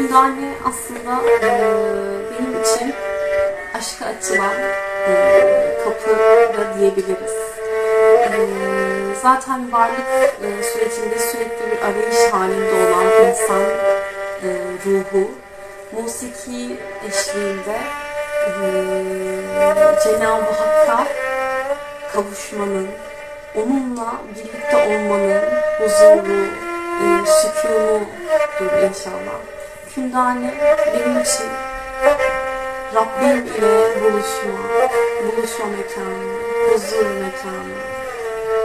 Hündane aslında benim için aşka açılan kapı da diyebiliriz. Zaten varlık sürecinde sürekli bir arayış halinde olan insan ruhu, musiki eşliğinde Cenab-ı Hakk'a kavuşmanın, onunla birlikte olmanın huzuru, e, sükunudur inşallah. Kündane benim için Rabbim ile buluşma, buluşma mekanı, huzur mekanı,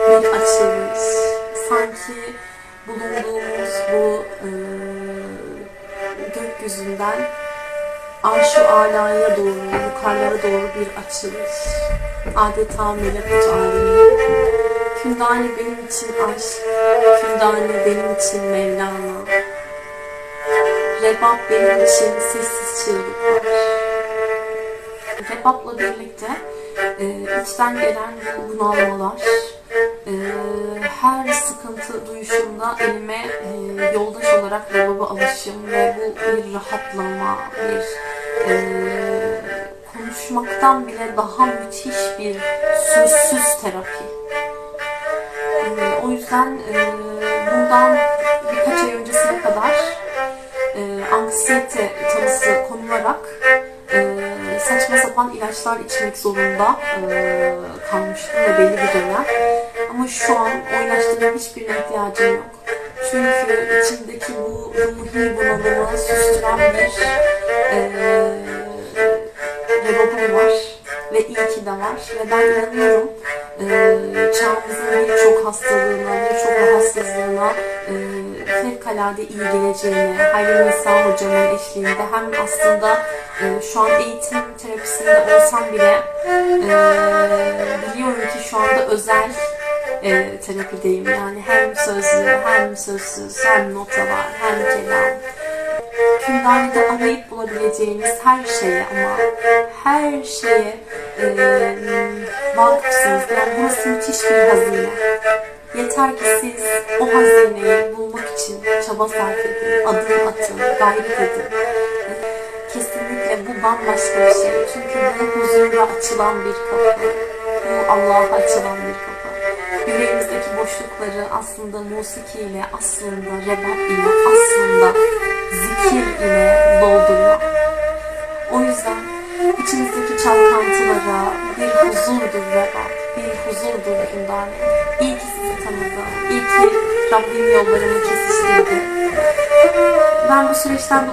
bir açılış. Sanki bulunduğumuz bu e, gökyüzünden arş-ı alaya doğru, yukarılara doğru bir açılış. Adeta melekut alemi. Kündane benim için aşk, kündane benim için Mevlana. Rebab benim için sessiz çığlıklar. Rebab'la birlikte e, içten gelen bu bunalmalar, e, her sıkıntı duyuşumda elime e, yoldaş olarak Rebab'a alışım ve bu bir rahatlama, bir e, konuşmaktan bile daha müthiş bir sözsüz terapi. E, o yüzden e, bundan birkaç ay öncesine kadar anksiyete tanısı konularak e, saçma sapan ilaçlar içmek zorunda e, kalmıştım ve belli bir dönem. Ama şu an o ilaçların hiçbirine ihtiyacım yok. Çünkü içimdeki bu ruhi bunalımı susturan bir e, var ve iyi ki de var ve ben inanıyorum fevkalade iyi geleceğini, Hayri Nisa hocamın eşliğinde hem aslında e, şu an eğitim terapisinde olsam bile e, biliyorum ki şu anda özel e, terapideyim. Yani hem sözlü, hem sözsüz, hem notalar, hem kelam. Kündanede arayıp bulabileceğiniz her şeye ama her şeye e, vakıfsınız. Yani burası müthiş bir hazine. Yeter ki siz o hazineyi çaba sarf edin, adım atın, gayret edin. Kesinlikle bu bambaşka bir şey. Çünkü bu huzura açılan bir kapı. Bu Allah'a açılan bir kapı. Yüreğimizdeki boşlukları aslında musiki ile, aslında rebab ile, aslında zikir ile doldurmak. O yüzden içinizdeki çalkantılara bir huzurdur rebab, bir huzurdur kündane. Rabbim yollarımı kesiştirdi. Ben bu süreçten